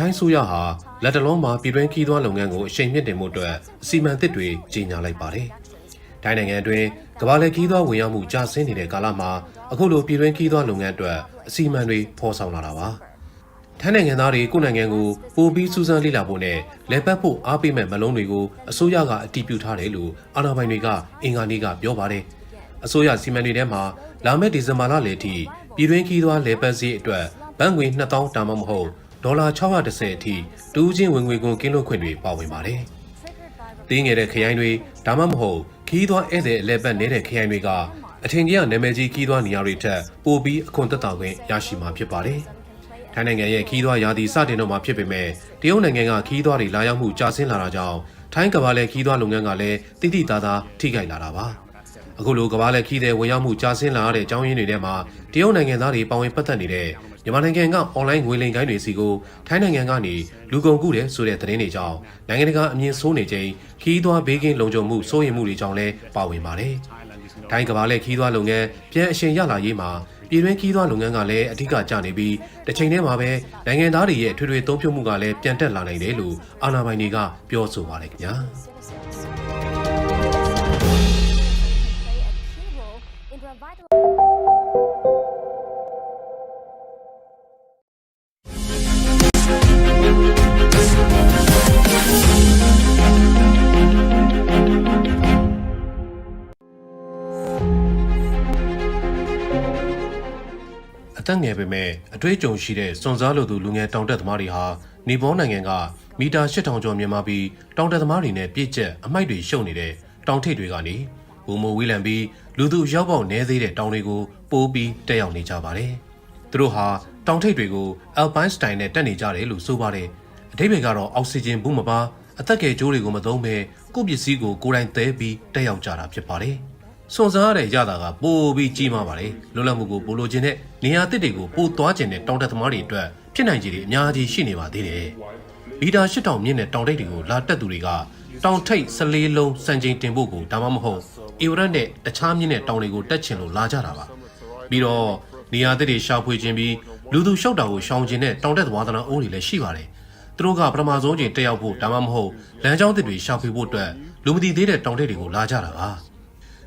ထိုင်းဆိုရဟာလက်တလုံးမှာပြည်တွင်းခီးသွွားလုပ်ငန်းကိုအရှိန်မြင့်တင်မှုအတွက်အစီအမံသစ်တွေကြီးညာလိုက်ပါတယ်။ထိုင်းနိုင်ငံအတွင်းကမ္ဘာလက်ခီးသွွားဝင်ရောက်မှုကျဆင်းနေတဲ့ကာလမှာအခုလိုပြည်တွင်းခီးသွွားလုပ်ငန်းအတွက်အစီအမံတွေဖော်ဆောင်လာတာပါ။ထိုင်းနိုင်ငံသားတွေကိုယ်နိုင်ငံကိုပိုပြီးစူးစမ်းလေ့လာဖို့နဲ့လက်ပတ်ဖို့အားပေးမဲ့မလုံးတွေကိုအစိုးရကအတည်ပြုထားတယ်လို့အာဏာပိုင်တွေကအင်္ဂါနေ့ကပြောပါတယ်။အစိုးရစီမံတွေထဲမှာလာမယ့်ဒီဇင်ဘာလလယ်ထိပြည်တွင်းခီးသွွားလေပတ်စည်းအတွက်ဘဏ်ငွေ2000တာမှမဟုတ် ဒေါ်လာ610အထိတူးချင်းဝင်ငွေကုန်ကင်းလွတ်ခွင့်တွေပါဝင်ပါတယ်။တင်းငယ်တဲ့ခရိုင်တွေဒါမှမဟုတ်ခီးသွွားဧည့်သည်အလဲပတ်နေတဲ့ခရိုင်တွေကအထင်ကြီးနာမည်ကြီးခီးသွွားနေရာတွေထက်ပိုပြီးအခွန်သက်သာခွင့်ရရှိမှာဖြစ်ပါတယ်။ထိုင်းနိုင်ငံရဲ့ခီးသွွားရာသီစတင်တော့မှာဖြစ်ပေမဲ့တရုတ်နိုင်ငံကခီးသွွားတွေလာရောက်မှုကျဆင်းလာတာကြောင့်ထိုင်းကမ္ဘာလဲခီးသွွားလုပ်ငန်းကလည်းတိတိသားသားထိခိုက်လာတာပါ။ အခုလိုကမ္ဘာလက်ခီးတဲ့ဝင်ရောက်မှုကြာဆင်းလာတဲ့အကြောင်းရင်းတွေထဲမှာတရုတ်နိုင်ငံသားတွေပါဝင်ပတ်သက်နေတဲ့မြန်မာနိုင်ငံကအွန်လိုင်းငွေလိမ်ကိုင်းတွေစီကိုထိုင်းနိုင်ငံကနေလူကုန်ကူးတယ်ဆိုတဲ့သတင်းတွေကြောင့်နိုင်ငံတကာအမြင်ဆိုးနေချိန်ခီးသွွားဘေးကင်းလုံခြုံမှုစိုးရိမ်မှုတွေကြောင့်လည်းပါဝင်ပါတယ်။ထိုင်းကမ္ဘာလက်ခီးသွွားလုပ်ငန်းပြန်အရှင်ရလာရေးမှာပြည်တွင်းခီးသွွားလုပ်ငန်းကလည်းအဓိကကျနေပြီးတစ်ချိန်တည်းမှာပဲနိုင်ငံသားတွေရဲ့ထွေထွေသုံးဖြုတ်မှုကလည်းပြန်တက်လာနိုင်တယ်လို့အာဏာပိုင်တွေကပြောဆိုပါတယ်ခင်ဗျာ။ အသက်ငယ်ပေမဲ့အတွေ့အကြုံရှိတဲ့စွန်စားလိုသူလူငယ်တောင်တက်သမားတွေဟာနေပေါ်နိုင်ငံကမီတာ8000ကျော်မြန်မာပြီးတောင်တက်သမားတွေနဲ့ပြည့်ကျက်အမိုက်တွေရှုပ်နေတဲ့တောင်ထိပ်တွေကနေဘူမိုဝီလံပြီးလူသူရောက်ပေါက်နေသေးတဲ့တောင်တွေကိုပိုးပြီးတက်ရောက်နေကြပါတယ်။သူတို့ဟာတောင်ထိပ်တွေကို Alpine Style နဲ့တက်နေကြတယ်လို့ဆိုပါတယ်။အထိပ္ပယ်ကတော့အောက်ဆီဂျင်ဘူးမပါအသက်ကယ်ကြိုးတွေကိုမသုံးဘဲကိုယ့်ပစ္စည်းကိုကိုယ်တိုင်သဲပြီးတက်ရောက်ကြတာဖြစ်ပါတယ်။ စွန်စားရတဲ့ရတာကပိုပြီးကြီးမားပါတယ်လွတ်လပ်မှုကိုပိုလိုချင်တဲ့နေရာတစ်တွေကိုပိုသွားကျင်တဲ့တောင်တက်သမားတွေအတွက်ဖြစ်နိုင်ခြေတွေအများကြီးရှိနေပါသေးတယ်ဗီတာ8000မြင့်တဲ့တောင်တိတ်တွေကိုလာတက်သူတွေကတောင်ထိပ်14လုံးစံချိန်တင်ဖို့ကိုဒါမှမဟုတ်အေဝရက်နဲ့တခြားမြင့်တဲ့တောင်တွေကိုတက်ချင်လို့လာကြတာပါပြီးတော့နေရာတစ်တွေရှာဖွေခြင်းပြီးလူသူလျှောက်တာကိုရှောင်ကျင်တဲ့တောင်တက်သမားသနာအိုးတွေလည်းရှိပါတယ်သူတို့ကပထမဆုံးချိန်တက်ရောက်ဖို့ဒါမှမဟုတ်လမ်းကြောင်းတစ်တွေရှာဖွေဖို့အတွက်လူမသိသေးတဲ့တောင်တိတ်တွေကိုလာကြတာပါ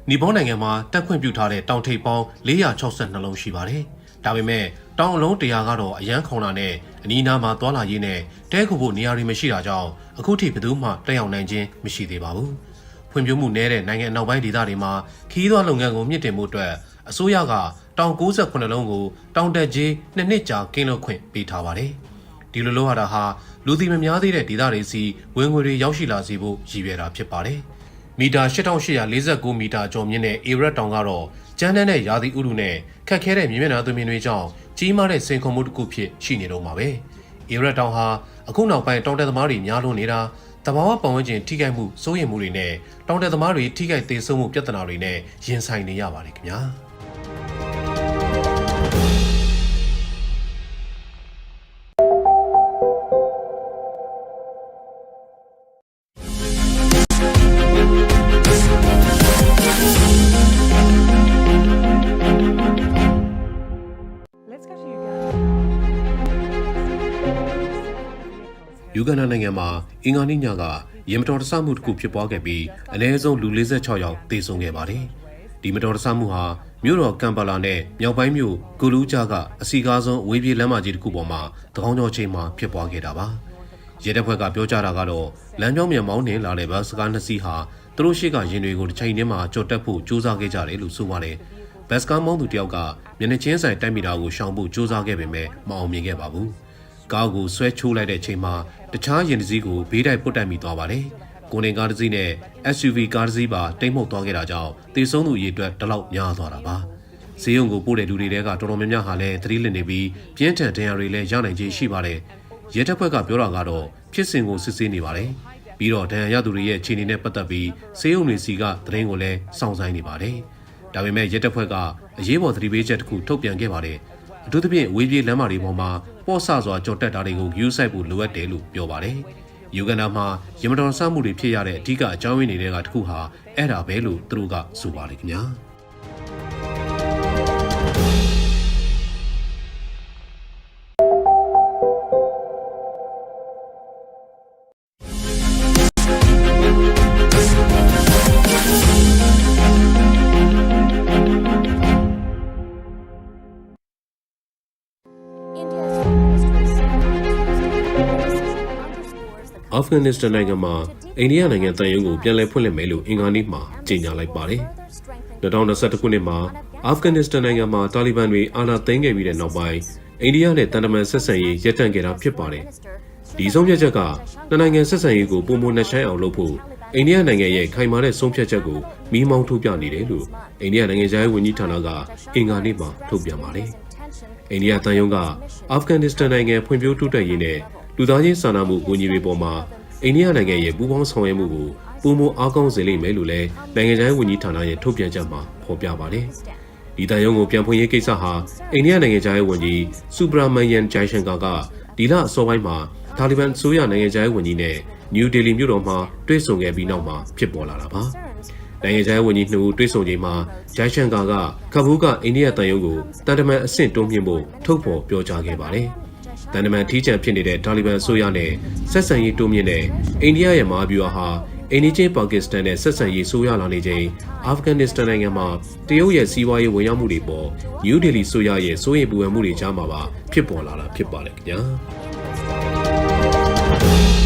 နီပေါနိုင်ငံမှာတက်ခွင့်ပြုထားတဲ့တောင်ထိပ်ပေါင်း462လုံးရှိပါတယ်။ဒါပေမဲ့တောင်အလုံး100ကတော့အရန်ခုံတာနဲ့အနီးနားမှာသွာလာရေးနဲ့တဲခုဖို့နေရာတွေမရှိတာကြောင့်အခုထိဘယ်သူမှတက်ရောက်နိုင်ခြင်းမရှိသေးပါဘူး။ဖွံ့ဖြိုးမှုနည်းတဲ့နိုင်ငံအနောက်ပိုင်းဒေသတွေမှာခီးသွွားလုပ်ငန်းကိုမြင့်တင်မှုအတွက်အစိုးရကတောင်68လုံးကိုတောင်တက်ကြီးနှစ်နှစ်ကြာကင်းလွတ်ခွင့်ပေးထားပါတယ်။ဒီလိုလိုရတာဟာလူသိမများသေးတဲ့ဒေသတွေစီဝင်ငွေတွေရောက်ရှိလာစေဖို့ရည်ရွယ်တာဖြစ်ပါတယ်။ မီတာ8849မီတာကျော်မြင့်တဲ့အေရက်တောင်ကတော့ကျန်းတန်းတဲ့ရာသီဥတုနဲ့ခက်ခဲတဲ့မြေမျက်နှာသွင်းတွေကြောင့်ကြီးမားတဲ့စိန်ခေါ်မှုတစ်ခုဖြစ်ရှိနေတော့မှာပဲ။အေရက်တောင်ဟာအခုနောက်ပိုင်းတောင်တက်သမားတွေများလွန်နေတာတဘာဝပတ်ဝန်းကျင်ထိခိုက်မှုစိုးရိမ်မှုတွေနဲ့တောင်တက်သမားတွေထိခိုက်သေးဆုံးမှုပြဿနာတွေနဲ့ရင်ဆိုင်နေရပါတယ်ခင်ဗျာ။ ဂန်ဒါနိုင်ငံမှာအင်္ဂါနေ့ညကရေမတော်တဆမှုတစ်ခုဖြစ်ပွားခဲ့ပြီးအနည်းဆုံးလူ46ယောက်သေဆုံးခဲ့ပါတယ်။ဒီမတော်တဆမှုဟာမြို့တော်ကမ်ပါလာနဲ့မြောက်ပိုင်းမြို့ဂူလူးဂျာကအစီကားဆုံးအဝေးပြေးလမ်းမကြီးတစ်ခုပေါ်မှာတကောင်းကျော်ချိန်မှာဖြစ်ပွားခဲ့တာပါ။ရဲတပ်ဖွဲ့ကပြောကြားတာကတော့လမ်းကြောင်းမြန်မောင်းနှင်လာတဲ့ဘတ်စကားနှစ်စီးဟာသူတို့ရှိကရင်တွေကိုတစ်ချိန်တည်းမှာကြော်တက်ဖို့ကြိုးစားခဲ့ကြတယ်လို့ဆိုပါတယ်။ဘတ်စကားမောင်းသူတယောက်ကမျက်နှာချင်းဆိုင်တိုက်မိတာကိုရှောင်ဖို့ကြိုးစားခဲ့ပေမဲ့မအောင်မြင်ခဲ့ပါဘူး။ ကားကိုဆွဲချိုးလိုက်တဲ့အချိန်မှာတခြားယာဉ်တစ်စီးကိုဘေးတိုက်ပုတ်တက်မိသွားပါတယ်။ကိုနေကားတစ်စီးနဲ့ SUV ကားတစ်စီးပါတိမ်မှုတ်သွားခဲ့တာကြောင့်တေဆုံးသူအရေအတွက်တစ်လောက်များသွားတာပါ။ဈေးရုံကိုပို့တဲ့လူတွေတဲကတော်တော်များများဟာလည်းသတိလစ်နေပြီးပြင်းထန်ဒဏ်ရာတွေလည်းရနိုင်ခြေရှိပါတယ်။ရဲတပ်ဖွဲ့ကပြောတာကတော့ဖြစ်စဉ်ကိုစစ်ဆေးနေပါတယ်။ပြီးတော့ဒဏ်ရာရသူတွေရဲ့ခြေအနေနဲ့ပတ်သက်ပြီးဈေးရုံတွေစီကသတင်းကိုလည်းစောင့်ဆိုင်နေပါတယ်။ဒါပေမဲ့ရဲတပ်ဖွဲ့ကအရေးပေါ်သတိပေးချက်တစ်ခုထုတ်ပြန်ခဲ့ပါတယ်။ အထူးသဖြင့်ဝေးပြေးလမ်းမတွေပေါ်မှာပေါ့ဆစွာကြော်တက်တာတွေကိုဂရုစိုက်ဖို့လိုအပ်တယ်လို့ပြောပါတယ်။ယူဂန်ဒါမှာရမတော်ဆမှုတွေဖြစ်ရတဲ့အဓိကအကြောင်းရင်းတွေကတစ်ခုဟာအဲ့ဒါပဲလို့သူတို့ကဆိုပါတယ်ခင်ဗျာ။ ဖဂန်နစ္စတန်နိုင်ငံမှာအိန္ဒိယနိုင်ငံတန်ယုံကိုပြန်လည်ဖွင့်လှစ်မယ်လို့အင်္ဂါနေ့မှာကြေညာလိုက်ပါတယ်။2021ခုနှစ်မှာအာဖဂန်နစ္စတန်နိုင်ငံမှာတာလီဘန်တွေအာဏာသိမ်းခဲ့ပြီးတဲ့နောက်ပိုင်းအိန္ဒိယနဲ့တန်တမန်ဆက်ဆံရေးရပ်တန့်ခဲ့တာဖြစ်ပါတယ်။ဒီဆုံးဖြတ်ချက်ကနှစ်နိုင်ငံဆက်ဆံရေးကိုပုံမနှဆိုင်အောင်လုပ်ဖို့အိန္ဒိယနိုင်ငံရဲ့ခိုင်မာတဲ့ဆုံးဖြတ်ချက်ကိုမိမောင်းထုတ်ပြနေတယ်လို့အိန္ဒိယနိုင်ငံခြားရေးဝန်ကြီးဌာနကအင်္ဂါနေ့မှာထုတ်ပြန်ပါတယ်။အိန္ဒိယတန်ယုံကအာဖဂန်နစ္စတန်နိုင်ငံဖွံ့ဖြိုးတိုးတက်ရေးနဲ့ လူသားချင်းစာနာမှုအကူအညီတွေပေါ်မှာအိန္ဒိယနိုင်ငံရဲ့ပူးပေါင်းဆောင်ရွက်မှုကိုပုံမအားကောင်းစေလိမ့်မယ်လို့လည်းနိုင်ငံခြားရေးဝန်ကြီးဌာနရဲ့ထုတ်ပြန်ချက်မှာဖော်ပြပါတယ်။ဒီတန်ယုံကိုပြန်ဖွင့်ရေးကိစ္စဟာအိန္ဒိယနိုင်ငံခြားရေးဝန်ကြီးစူပရာမန်ယန်ဂျိုင်ရှန်ကာကဒီလအစောပိုင်းမှာတာလီဘန်အစိုးရနိုင်ငံခြားရေးဝန်ကြီးနဲ့နယူးဒေလီမြို့တော်မှာတွေ့ဆုံခဲ့ပြီးနောက်မှာဖြစ်ပေါ်လာတာပါ။နိုင်ငံခြားရေးဝန်ကြီးနှစ်ဦးတွေ့ဆုံချိန်မှာဂျိုင်ရှန်ကာကကဘူးကအိန္ဒိယတန်ယုံကိုတန်တမန်အဆင့်တိုးမြှင့်ဖို့ထုတ်ဖော်ပြောကြားခဲ့ပါတယ်။ တန်တမန်ထီးချန်ဖြစ်နေတဲ့တာလီဘန်အစိုးရနဲ့ဆက်ဆံရေးတိုးမြှင့်တဲ့အိန္ဒိယရဲ့မဟာဗျူဟာဟာအိန္ဒိချင်းပါကစ္စတန်နဲ့ဆက်ဆံရေးဆိုးရလာနေချိန်အာဖဂန်နစ္စတန်နိုင်ငံမှာတရုတ်ရဲ့စီးပွားရေးဝင်ရောက်မှုတွေပေါ်နယူးဒေလီဆိုရရဲ့စိုးရိမ်ပူပန်မှုတွေကြားမှာပါဖြစ်ပေါ်လာတာဖြစ်ပါတယ်ခင်ဗျာ။